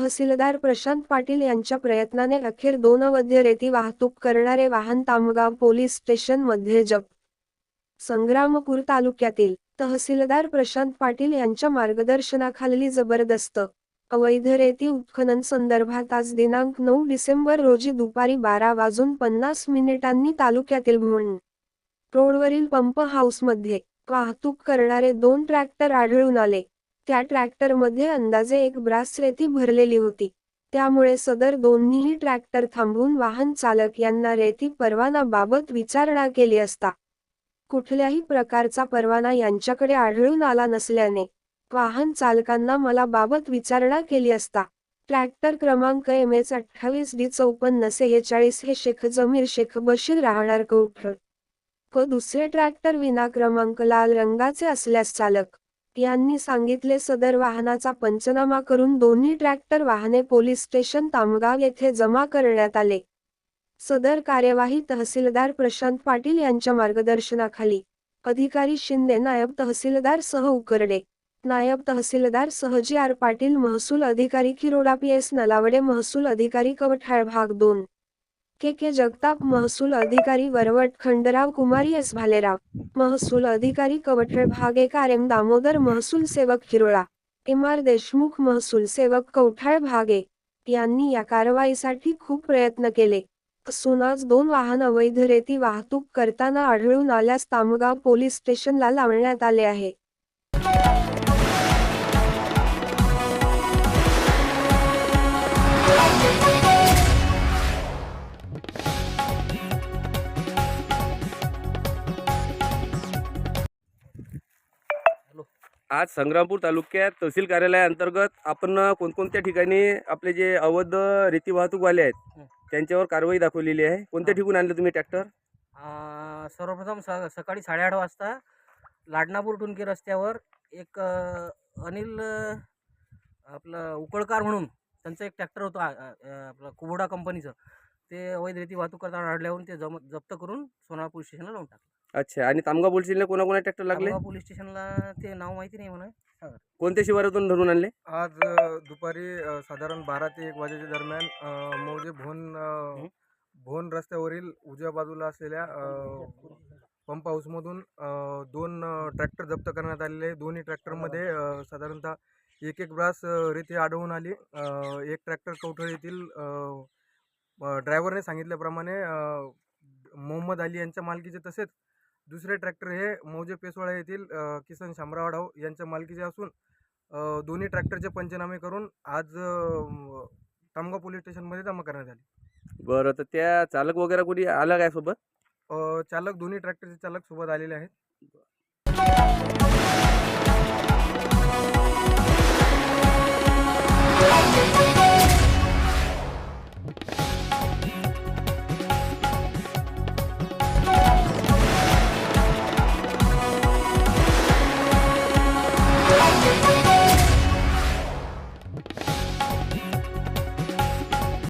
तहसीलदार प्रशांत पाटील यांच्या प्रयत्नाने अखेर दोन अवध्य रेती वाहतूक करणारे वाहन तामगाव पोलीस स्टेशनमध्ये जप. संग्रामपूर तालुक्यातील तहसीलदार प्रशांत पाटील यांच्या मार्गदर्शनाखाली जबरदस्त अवैध रेती उत्खनन संदर्भात आज दिनांक नऊ डिसेंबर रोजी दुपारी बारा वाजून पन्नास मिनिटांनी तालुक्यातील भुवण रोडवरील पंप हाऊसमध्ये वाहतूक करणारे दोन ट्रॅक्टर आढळून आले. त्या ट्रॅक्टरमध्ये अंदाजे एक ब्रास रेती भरलेली होती. त्यामुळे सदर दोन्हीही ट्रॅक्टर थांबवून वाहन चालक यांना रेती परवाना बाबत विचारणा केली असता. कुठल्याही प्रकारचा परवाना यांच्याकडे आढळून आला नसल्याने वाहन चालकांना मला बाबत विचारणा केली असता. ट्रॅक्टर क्रमांक एम एच अठ्ठावीस डी चौपन्न सेहेचाळीस हे शेख जमीर शेख बशीर राहणार कौठ व दुसरे ट्रॅक्टर विना क्रमांक लाल रंगाचे असल्यास चालक यांनी सांगितले सदर वाहनाचा पंचनामा करून दोन्ही ट्रॅक्टर वाहने पोलीस स्टेशन तामगाव येथे जमा करण्यात आले. सदर कार्यवाही तहसीलदार प्रशांत पाटील यांच्या मार्गदर्शनाखाली. अधिकारी शिंदे नायब तहसीलदार सह उकरडे. नायब तहसीलदार सहजी आर पाटील महसूल अधिकारी किरोडा पी एस नलावडे महसूल अधिकारी कवठाळ भाग दोन. के के जगताप महसूल अधिकारी वरवट खंडराव कुमारी एस. भालेराव महसूल अधिकारी कवठळ भाग एक आर एम दामोदर महसूल सेवक हिरोळा एम. आर. देशमुख महसूल सेवक कवठाळ भागे यांनी या कारवाईसाठी खूप प्रयत्न केले. असून आज दोन वाहन अवैध रेती वाहतूक करताना आढळून आल्यास तामगाव पोलीस स्टेशनला लावण्यात आले आहे. आज संग्रामपूर तालुक्यात तहसील कार्यालयाअंतर्गत आपण कोणकोणत्या ठिकाणी आपले जे अवैध रेती वाहतूकवाले आहेत त्यांच्यावर कारवाई दाखवलेली आहे? कोणत्या ठिकाणी आणले तुम्ही ट्रॅक्टर सर्वप्रथम स सकाळी साडेआठ वाजता लाडनापूर टुनके रस्त्यावर एक अनिल आपलं उकळकार म्हणून त्यांचं एक ट्रॅक्टर होतं आपलं कुबोडा कंपनीचं ते अवैध रेती वाहतूक करताना आढळल्याहून ते जम जप्त करून सोनार पोलीस स्टेशनला लावून टाकलं. अच्छा. आणि तामगाव पोलीस स्टेशनला कोणाकोणा ट्रॅक्टर लागले? पोलीस स्टेशनला ते नाव माहिती नाही म्हणा. कोणत्या शिवारातून धरून आणले? आज अ, दुपारी अ, साधारण बारा ते एक वाजेच्या दरम्यान अ, मौजे भोन अ, भोन रस्त्यावरील उजव्या बाजूला असलेल्या अ, पंप हाऊसमधून अ, दोन अ, ट्रॅक्टर जप्त करण्यात आलेले आहे. दोन्ही ट्रॅक्टरमध्ये अ, साधारणतः एक एक ब्रास अ, रेती आढळून आली. अ, एक ट्रॅक्टर कवठळ येथील ड्रायव्हरने सांगितल्याप्रमाणे अ, मोहम्मद अली यांच्या मालकीचे तसेच दुसरे ट्रॅक्टर हे मौजे पेसवाडा येथील किसन शामराव आढाव यांच्या मालकीचे असून दोन्ही ट्रॅक्टरचे पंचनामे करून आज तामगाव पोलीस स्टेशनमध्ये जमा करण्यात आले. बरं तर त्या चालक वगैरे कोणी आला काय सोबत? अ, चालक दोन्ही ट्रॅक्टरचे चालक सोबत आलेले आहेत.